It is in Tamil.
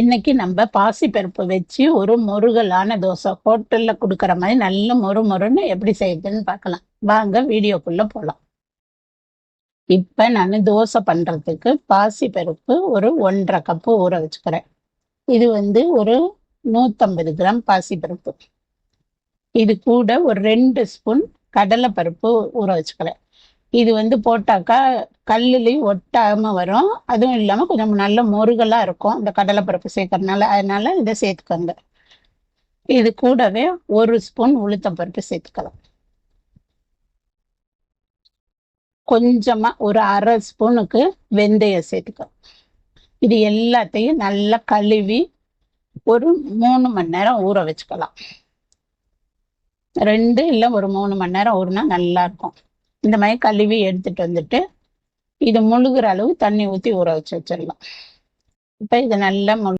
இன்னைக்கு நம்ம பாசிப்பருப்பு வச்சு ஒரு முருகலான தோசை ஹோட்டல்ல கொடுக்குற மாதிரி நல்ல மொறு மொறுன்னு எப்படி செய்யுதுன்னு பார்க்கலாம். வாங்க வீடியோக்குள்ள போகலாம் இப்ப நான் தோசை பண்றதுக்கு பாசிப்பருப்பு ஒரு ஒன்றரை கப்பு ஊற வச்சுக்கிறேன். இது வந்து ஒரு நூத்தம்பது கிராம் பாசிப்பருப்பு இது கூட ஒரு ரெண்டு ஸ்பூன் கடலைப்பருப்பு ஊற வச்சுக்கிறேன். இது வந்து போட்டாக்கா கல்லுலேயும் ஒட்டாம வரும். அதுவும் இல்லாம கொஞ்சம் நல்ல முருகலா இருக்கும். இந்த கடலைப்பருப்பு சேர்க்கறதுனால. அதனால இதை சேர்த்துக்கோங்க. இது கூடவே ஒரு ஸ்பூன் உளுத்தம்பருப்பு சேர்த்துக்கலாம். கொஞ்சமா ஒரு அரை ஸ்பூனுக்கு வெந்தயம் சேர்த்துக்கலாம். இது எல்லாத்தையும் நல்லா கழுவி ஒரு மூணு மணி நேரம் ஊற வச்சுக்கலாம். ரெண்டு இல்லை ஒரு மூணு மணி நேரம் ஊறினா நல்லா இருக்கும். இந்த மாதிரி கழுவி எடுத்துட்டு வந்துட்டு இது முழுகிற அளவு தண்ணி ஊற்றி ஊற வச்சு வச்சிடலாம். இப்போ இதை நல்லா முழு